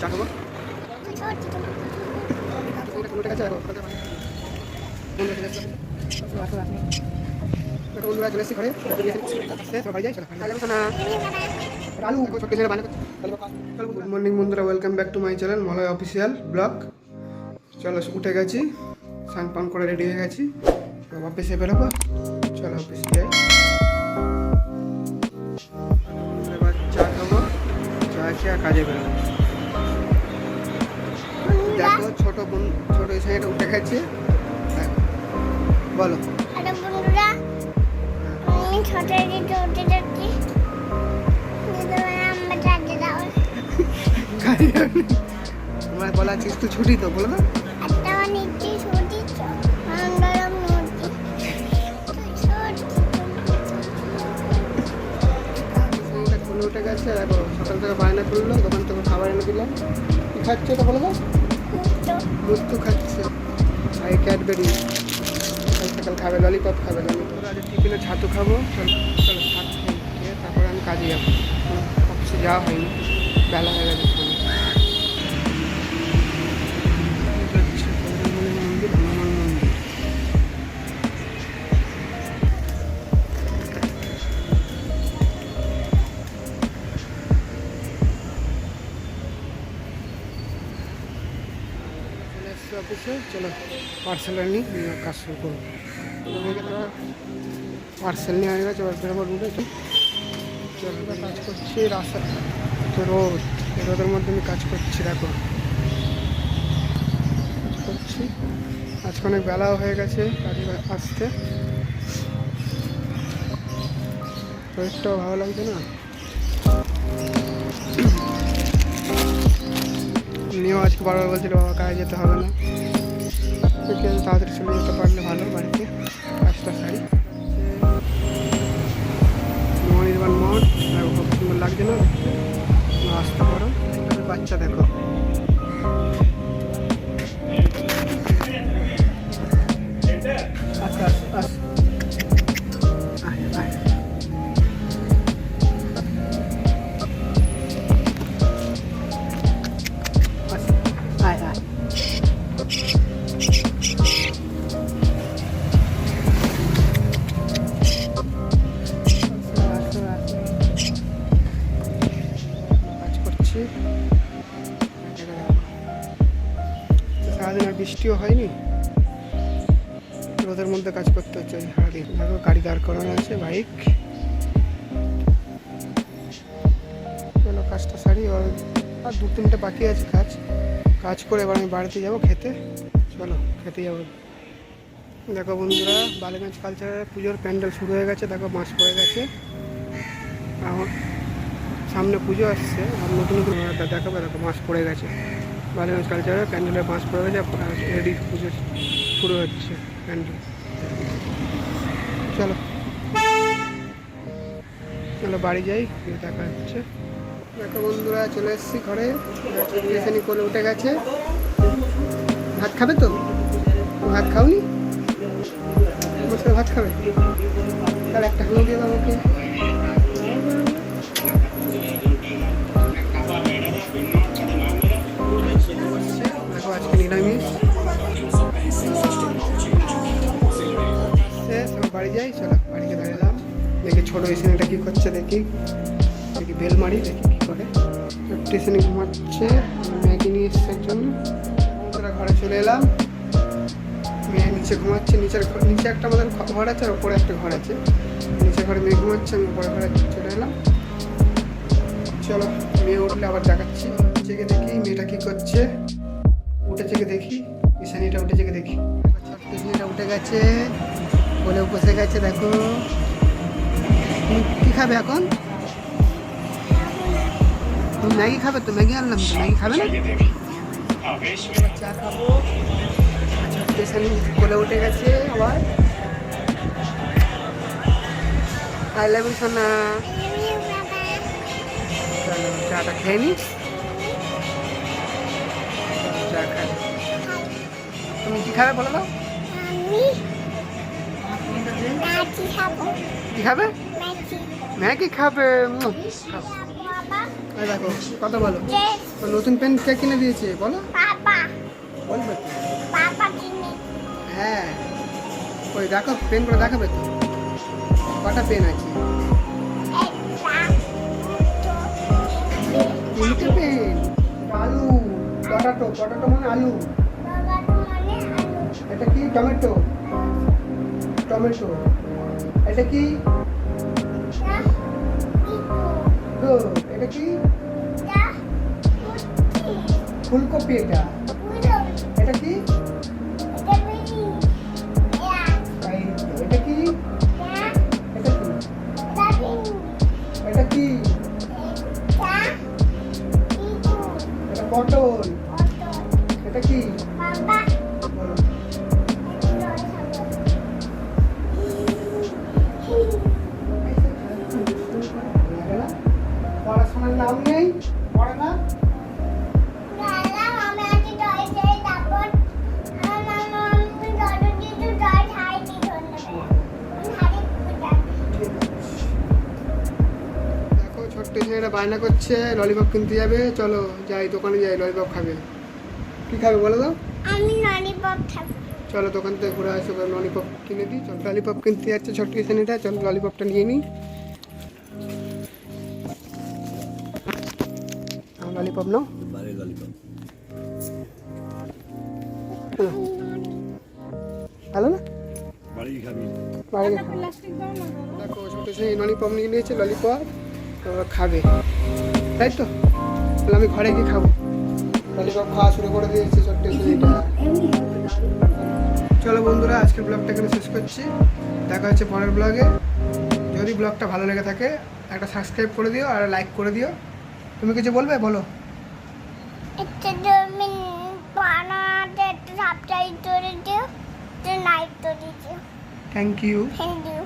চা খাব? বন্ধুরা চলে এসেছি ঘরে। যাই আলু ছোট্ট ছেলে গুড মর্নিং বন্ধুরা। Welcome back to my channel Malay official blog চলো উঠে গেছি। স্নান পান করে রেডি হয়ে গেছি। অফিসে বেরোবো। চলো অফিসে যাই। চা খাব। চা খেয়ে কাজে বেরোবো। দেখো ছোট বোন ছোট সাইডে উঠে গেছে হ্যাঁ। বলো। বন্ধুরা আমি ছোট উঠে যাচ্ছি। তোমার বলা আছিস তো ছুটি তো বলো না উঠে গেছে দেখো সকাল থেকে বায়না করল দোকান থেকে খাবার এনে দিলাম। কি খাচ্ছে এটা বলো তো? দুধ তো খাচ্ছে, আর ক্যাডবেরি। সকাল সকাল খাবে, ললিপপ খাবে, ললিপপ। আজ টিফিনে ছাতু খাব খেয়ে খেয়ে তারপরে আমি কাজে যাব। অফিসে যাওয়া হয়নি, বেলা হয়ে গেছে। অফিসে চলো পার্সেল নিই কাজ শুরু করব। পার্সেল নিয়ে হয়ে গেছে বেরোবো রুটে চলো কাজ করছি রাস্তা রোদ রোদের মধ্যে আমি কাজ করছি, দেখো। করছি। আজকে অনেক বেলাও হয়ে গেছে কাজে আসতে। শরীরটাও ভালো লাগছে না? নিয়েও আজকে বারবার বলছিল, বাবা, কাজে যেতে হবে না। বিকেল তাড়াতাড়ি চলে যেতে পারলে ভালো, বাড়িতে পাঁচটা শাড়ি মনির্বাণ মঠ আর খুব সুন্দর লাগছে না। দেখতে আসতে পারো বাচ্চা দেখো। বৃষ্টিও হয়নি। রোদের মধ্যে কাজ করতে হচ্ছে সারাদিন দেখো, গাড়ি দাঁড় করানো আছে, বাইক। চলো, কাজটা সারি, আর দু তিনটে বাকি আছে কাজ। কাজ করে এবার আমি বাড়িতে যাব খেতে। চলো, খেতে যাব। দেখো বন্ধুরা, বালিগঞ্জ কালচারের পুজোর প্যান্ডেল শুরু হয়ে গেছে, দেখো মাস পড়ে গেছে। আমার সামনে পুজো আসছে, আর নতুন নতুন দেখাবে, দেখো, মাস পড়ে গেছে। বালিগঞ্জ কালচারের প্যান্ডেলের মাস পড়ে গেছে রেডি পুজো শুরু হচ্ছে প্যান্ডেল। চলো। চলো বাড়ি যাই দেখা হচ্ছে। দেখো বন্ধুরা, চলে এসেছি ঘরে। টিউশনি করে উঠে গেছে। ভাত খাবে তো? ভাত খাওনি? ভাত খাবে? তাহলে একটা হালু দিয়ে দাও শেষ বাড়ি যাই, চলো বাড়িতে বেরোলাম। দেখি ছোটো এসিনটা কী করছে, দেখি। দেখি বেল মারি, দেখি কী করে। টিউশনি ঘুমাচ্ছে, ম্যাগি নিয়ে এসছে একজন। ওরা ঘরে চলে এলাম। মেয়ে নিচে ঘুমাচ্ছে, নিচের নিচে একটা আমাদের ঘর আছে আর ওপরে একটা ঘর আছে। নিচে ঘরে মেয়ে ঘুমাচ্ছে, আমি উপরে ঘরে চলে এলাম। চলো, মেয়ে উঠলে আবার দেখাচ্ছি। জেগে দেখি মেয়েটা কী করছে। উঠে জেগে দেখি ঈশানিটা উঠে জেগে দেখি। ঈশানিটা উঠে গেছে বলে বসে গেছে দেখো। কী খাবে এখন? তুমি ম্যাগি খাবে তো? ম্যাগি আনলাম তো ম্যাগি খাবে না? চা খাব। ছোট্ট ঈশানি বলে উঠে গেছে আবার। আই লাভ ইউ সোনা। চলো চাটা খেয়ে নি। খাবে বলো খাব। কি খাবে? ম্যাগি। খাবে দেখো কত বলো নতুন পেন কে কিনে দিয়েছে বলো? বলবে হ্যাঁ। ওই দেখো পেন করে দেখাবে তো। কটা পেন আছে? তিনটে। পেন। আলু পটাটো পটাটো মানে আলু। এটা কি? টমেটো। টমেটো। এটা কি? এটা কি? ফুলকপি এটা। এটা কি? বায়না করছে ললিপপ কিনতে যাবে চলো যাই দোকানে যাই ললিপপ খাবে। কি খাবে বলো তো? আমি ললিপপ খাব। চলো দোকান থেকে ঘুরে আসো ললিপপ কিনে দিই। চলো ললিপপ কিনতে যাচ্ছে ছোট্ট ছেলেটা চলো ললিপপটা নিয়ে নিই। ললিপপ নাও। বাড়ির ললিপপ ভালো না? বাড়ির খাবি। বাড়ি দেখো ছোট ছেলে ললিপপ নিয়ে নিয়েছে ললিপপ খাবে। তাই তো? তাহলে আমি ঘরে গিয়ে খাব। ললিপপ খাওয়া শুরু করে দিয়েছে ছোট্ট চলো বন্ধুরা আজকের ব্লগটা এখানে শেষ করছি। দেখা হচ্ছে পরের ব্লগে যদি ব্লগটা ভালো লেগে থাকে একটা সাবস্ক্রাইব করে দিও আর লাইক করে দিও। তুমি কিছু বলবে? বলো। Thank you thank you